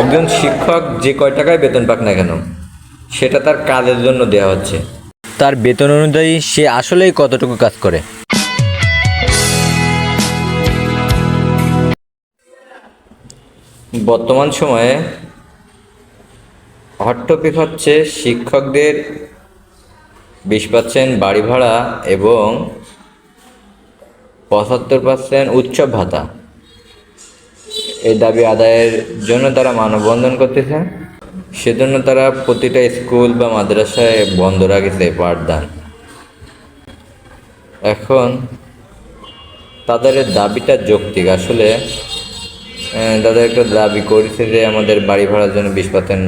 একজন শিক্ষক যে কয় টাকায় বেতন পাক না কেন সেটা তার কাজের জন্য দেওয়া হচ্ছে। তার বেতন অনুযায়ী সে আসলেই কতটুকু কাজ করে? বর্তমান সময়ে হট টপিক হচ্ছে শিক্ষকদের বিশ পার্সেন্ট বাড়ি ভাড়া এবং পঁচাত্তর পার্সেন্ট উৎসব ভাতা। এই দাবি আদায়ের জন্য তারা মানববন্ধন করতেছে। সেজন্য তারা প্রতিটা স্কুল বা মাদ্রাসায় বন্ধ রাখেছে পাঠদান। এখন তাদের দাবিটা যৌক্তিক। আসলে তাদের একটা দাবি করেছে যে আমাদের বাড়ি ভাড়ার জন্য বিশ পার্সেন্ট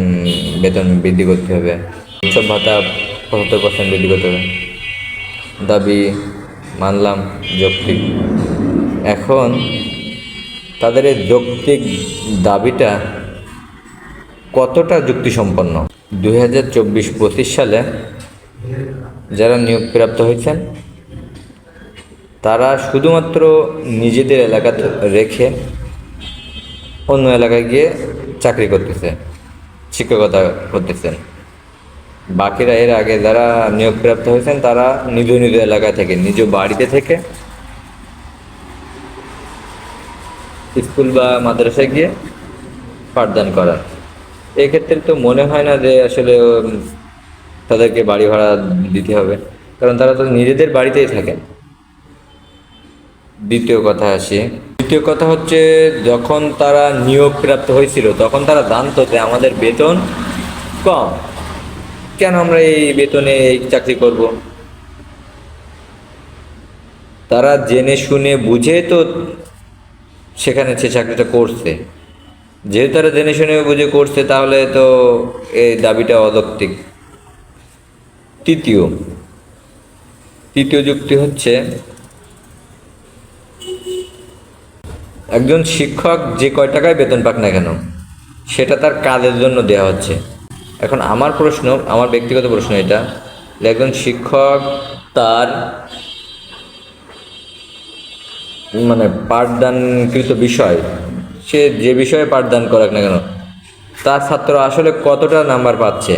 বেতন বৃদ্ধি করতে হবে। উৎসব ভাতা পঁচাত্তর পার্সেন্ট বৃদ্ধি করতে হবে। দাবি মানলাম যৌক্তিক। এখন তাদের এই যৌক্তিক দাবিটা কতটা যুক্তিসম্পন্ন? দুই হাজার চব্বিশ পঁচিশ সালে যারা নিয়োগপ্রাপ্ত হয়েছেন, তারা শুধুমাত্র নিজেদের এলাকা রেখে অন্য এলাকায় গিয়ে চাকরি করতেছে, শিক্ষকতা করতেছেন। বাকিরা এর আগে যারা নিয়োগপ্রাপ্ত হয়েছেন, তারা নিজ নিজ এলাকা থেকে, নিজ বাড়িতে থেকে স্কুল বা মাদ্রাসায় গিয়ে পাঠদান করান এক্ষেত্রে তো মনে হয় না যে আসলে তাদেরকে বাড়ি ভাড়া দিতে হবে। কারণ তারা তো নিজেদের বাড়িতেই থাকেন দ্বিতীয় কথা আসি। দ্বিতীয় কথা হচ্ছে, যখন তারা নিয়োগ প্রাপ্ত হয়েছিল, তখন তারা জানতো যে আমাদের বেতন কম। কেন আমরা এই বেতনে এই চাকরি করব? তারা জেনে শুনে বুঝে তো সেখানে সে চাকরিটা করছে। যেহেতু তারা জেনে শুনে বুঝে করছে, তাহলে তো এই দাবিটা অযৌক্তিক। তৃতীয় তৃতীয় যুক্তি হচ্ছে, একজন শিক্ষক যে কয় টাকায় বেতন পাক না কেন, সেটা তার কাজের জন্য দেওয়া হচ্ছে। এখন আমার প্রশ্ন, আমার ব্যক্তিগত প্রশ্ন এটা একজন শিক্ষক তার মানে পাঠদানকৃত বিষয়, সে যে বিষয়ে পাঠদান করাক না কেন, তার ছাত্র আসলে কতটা নাম্বার পাচ্ছে?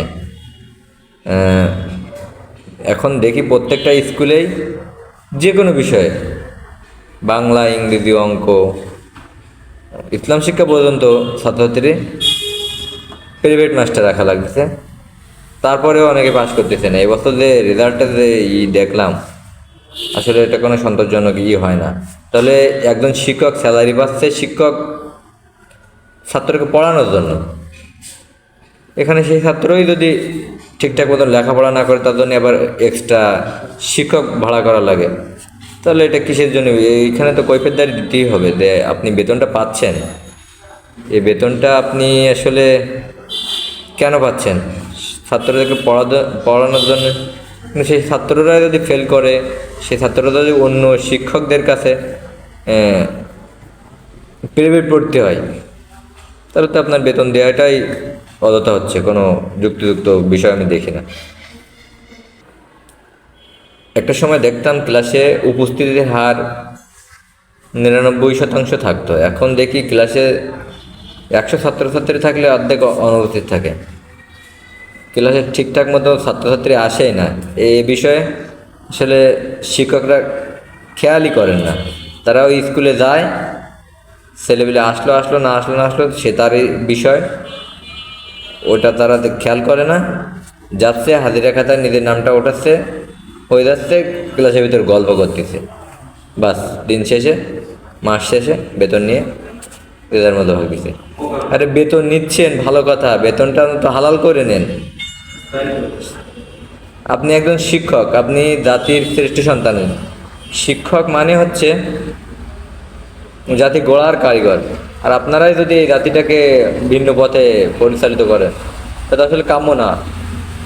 এখন দেখি প্রত্যেকটা স্কুলেই যে কোনো বিষয়ে, বাংলা, ইংরেজি, অঙ্ক, ইসলাম শিক্ষা পর্যন্ত ছাত্রছাত্রী প্রাইভেট মাস্টার রাখা লাগতেছে। তারপরেও অনেকে পাস করতেছে না। এবছর যে রেজাল্টটা যে ই দেখলাম আসলে এটা কোনো সন্তোষজনক ই হয় না। তাহলে একজন শিক্ষক স্যালারি পাচ্ছে, শিক্ষক ছাত্রকে পড়ানোর জন্য। এখানে সেই ছাত্রই যদি ঠিকঠাক মতো লেখাপড়া না করে, তার জন্য আবার এক্সট্রা শিক্ষক ভাড়া করা লাগে। তাহলে এটা কিসের জন্য? এইখানে তো কৈফেরদারি দিতেই হবে যে আপনি বেতনটা পাচ্ছেন। এই বেতনটা আপনি আসলে কেন পাচ্ছেন? ছাত্রদেরকে পড়াতে পড়ানোর জন্য সেই ছাত্ররা যদি ফেল করে, সেই ছাত্ররা যদি অন্য শিক্ষকদের কাছে প্রাইভেট পড়তে হয়, তাহলে তো আপনার বেতন দেওয়াটাই অযথা হচ্ছে, কোনো যুক্তিযুক্ত বিষয় আমি দেখি না। একটা সময় দেখতাম ক্লাসে উপস্থিতির হার নিরানব্বই শতাংশ থাকতো, এখন দেখি ক্লাসে একশো ছাত্রছাত্রী থাকলে অর্ধেক অনুপস্থিত থাকে। ক্লাসে ঠিকঠাক মতো ছাত্রছাত্রী আসেই না। এই বিষয়ে আসলে শিক্ষকরা খেয়ালই করেন না। তারা ওই স্কুলে যায় ছেলেবেলে আসলো আসলো, না আসলো না আসলো, সে তারই বিষয়। ওটা তারা খেয়াল করে না। যাচ্ছে, হাজিরা খাতায় নিজের নামটা ওঠাচ্ছে, হয়ে যাচ্ছে, ক্লাসের ভিতর গল্প করতেছে। বাস, দিন শেষে, মাস শেষে বেতন নিয়ে এদের মতো হয়ে গেছে। আরে বেতন নিচ্ছেন, ভালো কথা, বেতনটা তো হালাল করে নেন। আপনি একজন শিক্ষক, আপনি জাতির শ্রেষ্ঠ সন্তানের। শিক্ষক মানে হচ্ছে জাতি গোড়ার কারিগর। আর আপনারাই যদি এই জাতিটাকে ভিন্ন পথে পরিচালিত করেন সেটা আসলে কাম্য না।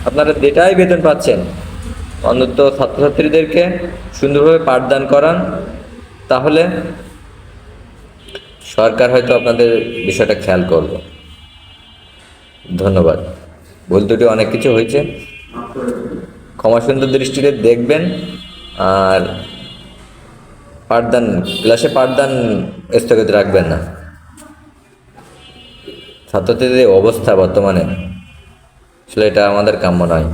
আপনারা যেটাই বেতন পাচ্ছেন, অন্তত ছাত্রছাত্রীদেরকে সুন্দরভাবে পাঠদান করান, তাহলে সরকার হয়তো আপনাদের বিষয়টা খেয়াল করবে। ধন্যবাদ। ভুল দুটি অনেক কিছু হয়েছে। ক্ষমা সুন্দর দৃষ্টিতে দেখবেন আর পাঠদান, ক্লাসে পাঠদান স্থগিত রাখবেন না। ছাত্রদের যে অবস্থা বর্তমানে, আসলে এটা আমাদের কাম্য নয়।